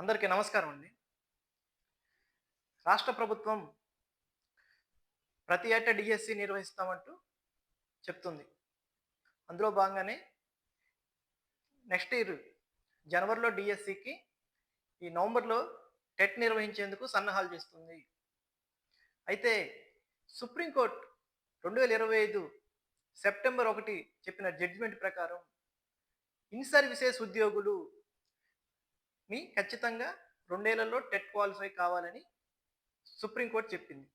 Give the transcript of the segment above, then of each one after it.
అందరికీ నమస్కారం అండి. రాష్ట్ర ప్రభుత్వం ప్రతి ఏటా డిఎస్సి నిర్వహిస్తామంటూ చెప్తుంది. అందులో భాగంగానే నెక్స్ట్ ఇయర్ జనవరిలో డిఎస్సికి ఈ నవంబర్లో టెట్ నిర్వహించేందుకు సన్నాహాలు చేస్తుంది. అయితే సుప్రీంకోర్టు రెండు వేల ఇరవై ఐదు సెప్టెంబర్ ఒకటి చెప్పిన జడ్జిమెంట్ ప్రకారం ఇన్ సర్వీసెస్ ఉద్యోగులు మీ ఖచ్చితంగా రెండేళ్ళలో టెట్ క్వాలిఫై కావాలని సుప్రీంకోర్టు చెప్పింది.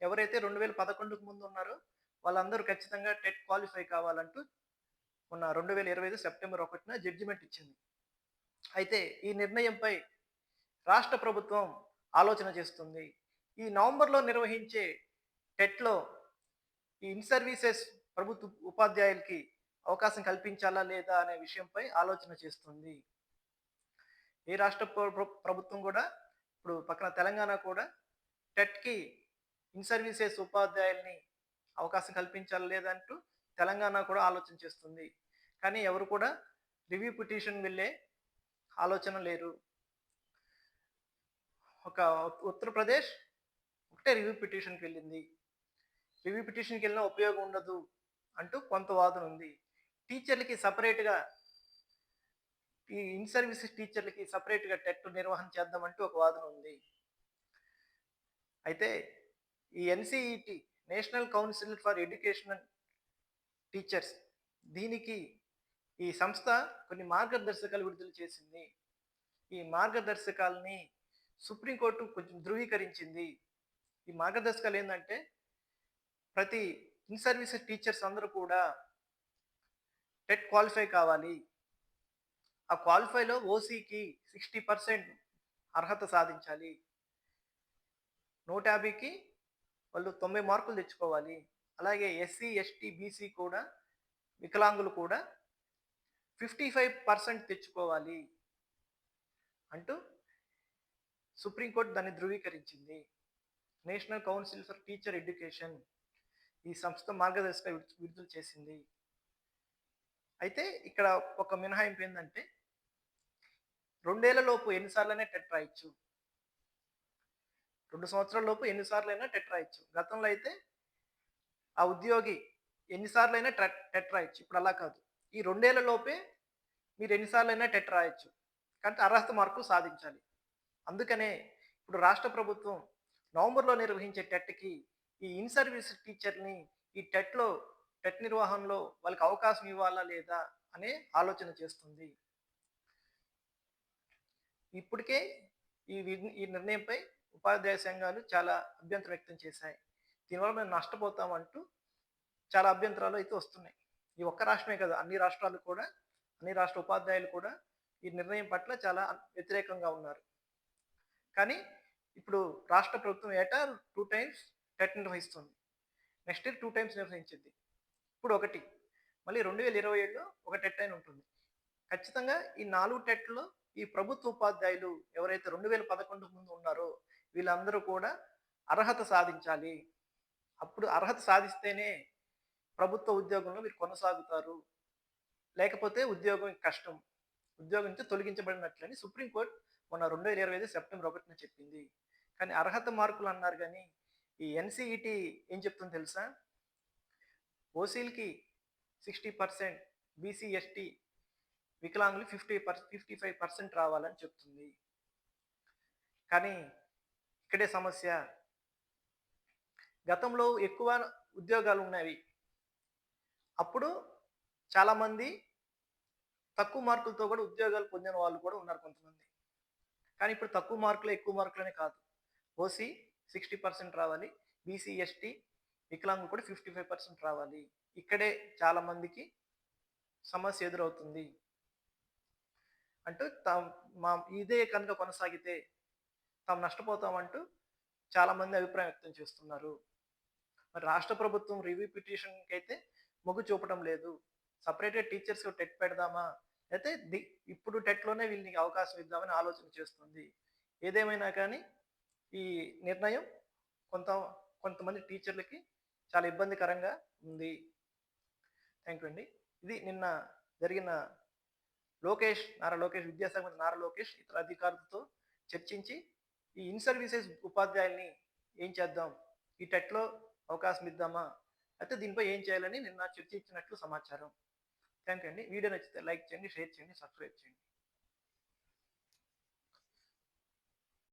ఎవరైతే రెండు వేల పదకొండుకు ముందు ఉన్నారో వాళ్ళందరూ ఖచ్చితంగా టెట్ క్వాలిఫై కావాలంటూ ఉన్న రెండు వేల ఇరవై ఐదు సెప్టెంబర్ ఒకటిన జడ్జిమెంట్ ఇచ్చింది. అయితే ఈ నిర్ణయంపై రాష్ట్ర ప్రభుత్వం ఆలోచన చేస్తుంది. ఈ నవంబర్లో నిర్వహించే టెట్లో ఈ ఇన్ సర్వీసెస్ ప్రభుత్వ ఉపాధ్యాయులకి అవకాశం కల్పించాలా లేదా అనే విషయంపై ఆలోచన చేస్తుంది. ఏ రాష్ట్ర ప్ర- ప్రభుత్వం కూడా ఇప్పుడు పక్కన తెలంగాణ కూడా టెట్కి ఇన్ సర్వీసెస్ ఉపాధ్యాయుల్ని అవకాశం కల్పించాలి లేదంటూ తెలంగాణ కూడా ఆలోచన చేస్తుంది. కానీ ఎవరు కూడా రివ్యూ పిటిషన్ వెళ్ళే ఆలోచన లేరు. ఒక ఉత్తరప్రదేశ్ ఒకటే రివ్యూ పిటిషన్కి వెళ్ళింది. రివ్యూ పిటిషన్కి వెళ్ళినా ఉపయోగం ఉండదు అంటూ కొంత వాదన ఉంది. టీచర్లకి సపరేట్గా ఈ ఇన్ సర్వీసెస్ టీచర్లకి సపరేట్గా టెట్ నిర్వహణ చేద్దామంటూ ఒక వాదన ఉంది. అయితే ఈ NCET national council for educational teachers దీనికి ఈ సంస్థ కొన్ని మార్గదర్శకాలు విడుదల చేసింది. ఈ మార్గదర్శకాలని సుప్రీంకోర్టు కొంచెం ధృవీకరించింది. ఈ మార్గదర్శకాలు ఏంటంటే ప్రతి ఇన్ సర్వీసెస్ టీచర్స్ అందరూ కూడా టెట్ క్వాలిఫై కావాలి. ఆ క్వాలిఫైలో ఓసీకి సిక్స్టీ పర్సెంట్ అర్హత సాధించాలి. నూట యాభైకి వాళ్ళు తొంభై మార్కులు తెచ్చుకోవాలి. అలాగే ఎస్సీ ఎస్టీ బీసీ కూడా వికలాంగులు కూడా ఫిఫ్టీ ఫైవ్ పర్సెంట్ తెచ్చుకోవాలి అంటూ సుప్రీంకోర్టు దాన్ని ధృవీకరించింది. National council for teacher education ఈ సంస్థ మార్గదర్శక విడు- విడుదల చేసింది. అయితే ఇక్కడ ఒక మినహాయింపు ఏంటంటే రెండేళ్ళ లోపు ఎన్నిసార్లైనా టెట్ రాయొచ్చు. రెండు సంవత్సరాల లోపు ఎన్నిసార్లైనా టెట్ రాయొచ్చు. గతంలో అయితే ఆ ఉద్యోగి ఎన్నిసార్లైనా టెట్ టెట్ రాయొచ్చు. ఇప్పుడు అలా కాదు. ఈ రెండేళ్ళ లోపే మీరు ఎన్నిసార్లైనా టెట్ రాయొచ్చు. కానీ అర్హత మార్కులు సాధించాలి. అందుకనే ఇప్పుడు రాష్ట్ర ప్రభుత్వం నవంబర్లో నిర్వహించే టెట్కి ఈ ఇన్ సర్వీస్ టీచర్ని ఈ టెట్లో టెట్ నిర్వహణలో వాళ్ళకి అవకాశం ఇవ్వాలా లేదా అనే ఆలోచన చేస్తుంది. ఇప్పటికే ఈ ఈ నిర్ణయంపై ఉపాధ్యాయ సంఘాలు చాలా అభ్యంతరం వ్యక్తం చేశాయి. దీనివల్ల మేము నష్టపోతామంటూ చాలా అభ్యంతరాలు అయితే వస్తున్నాయి. ఈ ఒక్క రాష్ట్రమే కదా అన్ని రాష్ట్రాలు కూడా అన్ని రాష్ట్ర ఉపాధ్యాయులు కూడా ఈ నిర్ణయం పట్ల చాలా వ్యతిరేకంగా ఉన్నారు. కానీ ఇప్పుడు రాష్ట్ర ప్రభుత్వం ఏటా టూ టైమ్స్ టెట్ నిర్వహిస్తుంది. నెక్స్ట్ ఇయర్ టూ టైమ్స్ నిర్వహించింది. ఇప్పుడు ఒకటి మళ్ళీ రెండు వేల ఇరవై ఏడులో ఒక టెట్ అయిన ఉంటుంది. ఖచ్చితంగా ఈ నాలుగు టెట్లో ఈ ప్రభుత్వ ఉపాధ్యాయులు ఎవరైతే రెండు వేల పదకొండు ముందు ఉన్నారో వీళ్ళందరూ కూడా అర్హత సాధించాలి. అప్పుడు అర్హత సాధిస్తేనే ప్రభుత్వ ఉద్యోగంలో మీరు కొనసాగుతారు. లేకపోతే ఉద్యోగం కష్టం. ఉద్యోగం నుంచి తొలగించబడినట్లని సుప్రీంకోర్టు మొన్న రెండు వేల ఇరవై ఐదు సెప్టెంబర్ ఒకటిన చెప్పింది. కానీ అర్హత మార్కులు అన్నారు కానీ ఈ ఎన్సిఈటి ఏం చెప్తుందో తెలుసా? ఓసీలకి సిక్స్టీ పర్సెంట్ బీసీ ఎస్టీ వికలాంగులు fifty per fifty five percent రావాలని చెప్తుంది. కానీ ఇక్కడే సమస్య. గతంలో ఎక్కువ ఉద్యోగాలు ఉన్నవి. అప్పుడు చాలామంది తక్కువ మార్కులతో కూడా ఉద్యోగాలు పొందిన వాళ్ళు కూడా ఉన్నారు కొంతమంది. కానీ ఇప్పుడు తక్కువ మార్కులు ఎక్కువ మార్కులనే కాదు. ఓసీ సిక్స్టీ పర్సెంట్ రావాలి. బీసీ ఎస్టీ వికలాంగులు కూడా ఫిఫ్టీ ఫైవ్ పర్సెంట్ రావాలి. ఇక్కడే చాలా మందికి సమస్య ఎదురవుతుంది. అంటూ తాము మా ఇదే కనుక కొనసాగితే తాము నష్టపోతామంటూ చాలామంది అభిప్రాయం వ్యక్తం చేస్తున్నారు. మరి రాష్ట్ర ప్రభుత్వం రివ్యూ పిటిషన్కి అయితే మొగ్గు చూపడం లేదు. సపరేటెడ్ టీచర్స్ టెట్ పెడదామా? అయితే ది ఇప్పుడు టెట్లోనే వీళ్ళకి అవకాశం ఇద్దామని ఆలోచన చేస్తుంది. ఏదేమైనా కానీ ఈ నిర్ణయం కొంత కొంతమంది టీచర్లకి చాలా ఇబ్బందికరంగా ఉంది. థ్యాంక్ యూ అండి. ఇది నిన్న జరిగిన లోకేష్ నారా లోకేష్ విద్యాశాఖ మంత్రి నారా లోకేష్ ఇతర అధికారులతో చర్చించి ఈ ఇన్ సర్వీసెస్ ఉపాధ్యాయుల్ని ఏం చేద్దాం? ఈ టెట్లో అవకాశం ఇద్దామా? అయితే దీనిపై ఏం చేయాలని నిన్న చర్చించినట్లు సమాచారం. థ్యాంక్ యూ అండి. వీడియో నచ్చితే లైక్ చేయండి షేర్ చేయండి సబ్స్క్రైబ్ చేయండి.